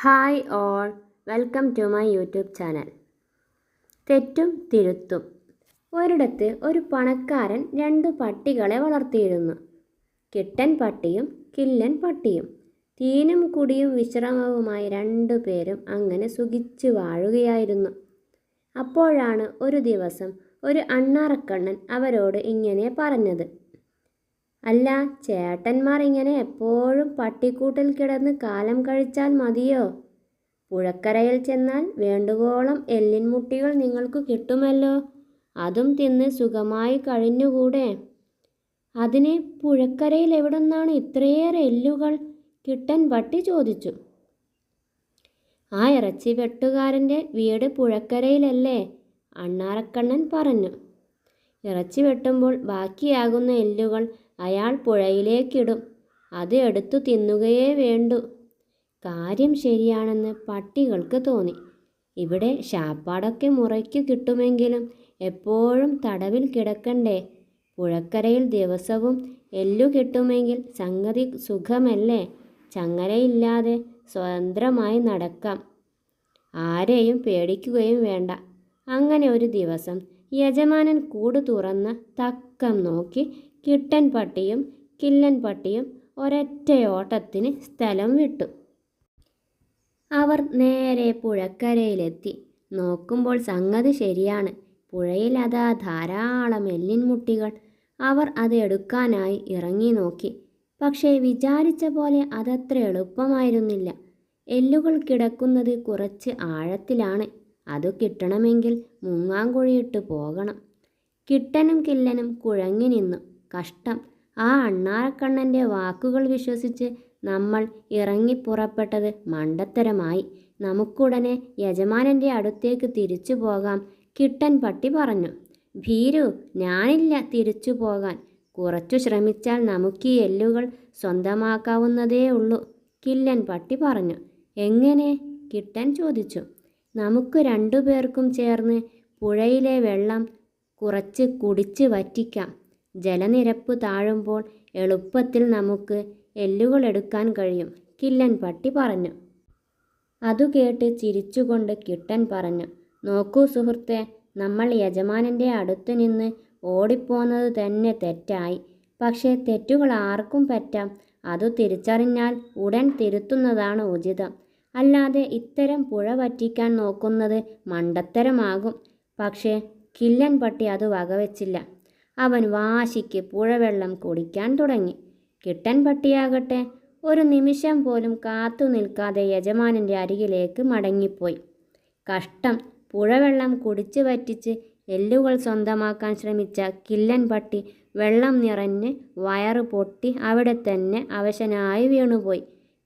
Hi all. Welcome to my YouTube channel. തെറ്റും തിരുത്തും. ഒരിടത്ത് ഒരു പണക്കാരൻ രണ്ട് പട്ടികളെ വളർത്തിയിരുന്നു. കിട്ടൻ പട്ടിയും കില്ലൻ പട്ടിയും. തീനും കുടിയും വിശ്രമവുമായി രണ്ടു പേരും അങ്ങനെ സുഖിച്ചു വാഴുകയായിരുന്നു. അപ്പോഴാണ് ഒരു ദിവസം ഒരു അണ്ണാറക്കണ്ണൻ അവരോട് ഇങ്ങനെ പറഞ്ഞത്. അല്ല ചേട്ടന്മാർ ഇങ്ങനെ എപ്പോഴും പട്ടിക്കൂട്ടിൽ കിടന്ന് കാലം കഴിച്ചാൽ മതിയോ? പുഴക്കരയിൽ ചെന്നാൽ വേണ്ടുവോളം എല്ലിൻമുട്ടികൾ നിങ്ങൾക്ക് കിട്ടുമല്ലോ. അതും തിന്ന് സുഖമായി കഴിഞ്ഞുകൂടെ? അതിന് പുഴക്കരയിൽ എവിടുന്നാണ് ഇത്രയേറെ എല്ലുകൾ കിട്ടൻ പട്ടി ചോദിച്ചു. ആ ഇറച്ചി വെട്ടുകാരന്റെ വീട് പുഴക്കരയിലല്ലേ? അണ്ണാറക്കണ്ണൻ പറഞ്ഞു. ഇറച്ചി വെട്ടുമ്പോൾ ബാക്കിയാകുന്ന എല്ലുകൾ അയാൾ പുഴയിലേക്കിടും. അത് എടുത്തു തിന്നുകയേ വേണ്ടു. കാര്യം ശരിയാണെന്ന് പട്ടികൾക്ക് തോന്നി. ഇവിടെ ശാപ്പാടൊക്കെ മുറയ്ക്ക് കിട്ടുമെങ്കിലും എപ്പോഴും തടവിൽ കിടക്കണ്ടേ? പുഴക്കരയിൽ ദിവസവും എല്ലു കിട്ടുമെങ്കിൽ സംഗതി സുഖമല്ലേ? ചങ്ങലയില്ലാതെ സ്വതന്ത്രമായി നടക്കാം. ആരെയും പേടിക്കുകയും വേണ്ട. അങ്ങനെ ഒരു ദിവസം യജമാനൻ കൂട് തുറന്ന് തക്കം നോക്കി കിട്ടൻ പട്ടിയും കില്ലൻ പട്ടിയും ഒരൊറ്റയോട്ടത്തിന് സ്ഥലം വിട്ടു. അവർ നേരെ പുഴക്കരയിലെത്തി. നോക്കുമ്പോൾ സംഗതി ശരിയാണ്. പുഴയിൽ അതാ ധാരാളം എല്ലിൻമുട്ടികൾ. അവർ അത് എടുക്കാനായി ഇറങ്ങി നോക്കി. പക്ഷേ വിചാരിച്ച പോലെ അതത്ര എളുപ്പമായിരുന്നില്ല. എല്ലുകൾ കിടക്കുന്നത് കുറച്ച് ആഴത്തിലാണ്. അത് കിട്ടണമെങ്കിൽ മുങ്ങാങ്കുഴിയിട്ട് പോകണം. കിട്ടനും കില്ലനും കുഴങ്ങി നിന്നു. കഷ്ടം. ആ അണ്ണാറക്കണ്ണന്റെ വാക്കുകൾ വിശ്വസിച്ച് നമ്മൾ ഇറങ്ങി പുറപ്പെട്ടത് മണ്ടത്തരമായി. നമുക്കുടനെ യജമാനന്റെ അടുത്തേക്ക് തിരിച്ചു പോകാം കിട്ടൻ പട്ടി പറഞ്ഞു. ഭീരു ഞാനില്ല തിരിച്ചു പോകാൻ. കുറച്ചു ശ്രമിച്ചാൽ നമുക്ക് ഈ എല്ലുകൾ സ്വന്തമാക്കാവുന്നതേ ഉള്ളൂ കില്ലൻ പട്ടി പറഞ്ഞു. എങ്ങനെ? കിട്ടൻ ചോദിച്ചു. നമുക്ക് രണ്ടുപേർക്കും ചേർന്ന് പുഴയിലെ വെള്ളം കുറച്ച് കുടിച്ച് വറ്റിക്കാം. ജലനിരപ്പ് താഴുമ്പോൾ എളുപ്പത്തിൽ നമുക്ക് എല്ലുകൾ എടുക്കാൻ കഴിയും കില്ലൻ പട്ടി പറഞ്ഞു. അതു കേട്ട് ചിരിച്ചുകൊണ്ട് കിട്ടൻ പറഞ്ഞു നോക്കൂ സുഹൃത്തെ നമ്മൾ യജമാനന്റെ അടുത്ത് നിന്ന് ഓടിപ്പോന്നത് തന്നെ തെറ്റായി. പക്ഷേ തെറ്റുകൾ ആർക്കും പറ്റാം അതു തിരിച്ചറിഞ്ഞാൽ ഉടൻ തിരുത്തുന്നതാണ് ഉചിതം. അല്ലാതെ ഇത്തരം പുഴ വറ്റിക്കാൻ നോക്കുന്നത് മണ്ടത്തരമാകും. പക്ഷേ കില്ലൻ പട്ടി അത് വകവെച്ചില്ല. അവൻ വാശിക്ക് പുഴവെള്ളം കുടിക്കാൻ തുടങ്ങി. കിട്ടൻ പട്ടിയാകട്ടെ ഒരു നിമിഷം പോലും കാത്തു നിൽക്കാതെ യജമാനന്റെ അരികിലേക്ക് മടങ്ങിപ്പോയി. കഷ്ടം പുഴവെള്ളം കുടിച്ചു വറ്റിച്ച് എല്ലുകൾ സ്വന്തമാക്കാൻ ശ്രമിച്ച കില്ലൻ പട്ടി വെള്ളം നിറഞ്ഞ് വയറ് പൊട്ടി അവിടെ തന്നെ അവശനായി വീണുപോയി.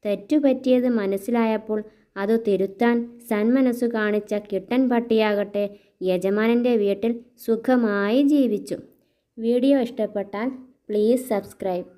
തെറ്റുപറ്റിയത് മനസ്സിലായപ്പോൾ അത് തിരുത്താൻ സന്മനസ്സു കാണിച്ച കിട്ടൻ പട്ടിയാകട്ടെ യജമാനന്റെ വീട്ടിൽ സുഖമായി ജീവിച്ചു. വീഡിയോ ഇഷ്ടപ്പെട്ടാൽ പ്ലീസ് സബ്സ്ക്രൈബ്.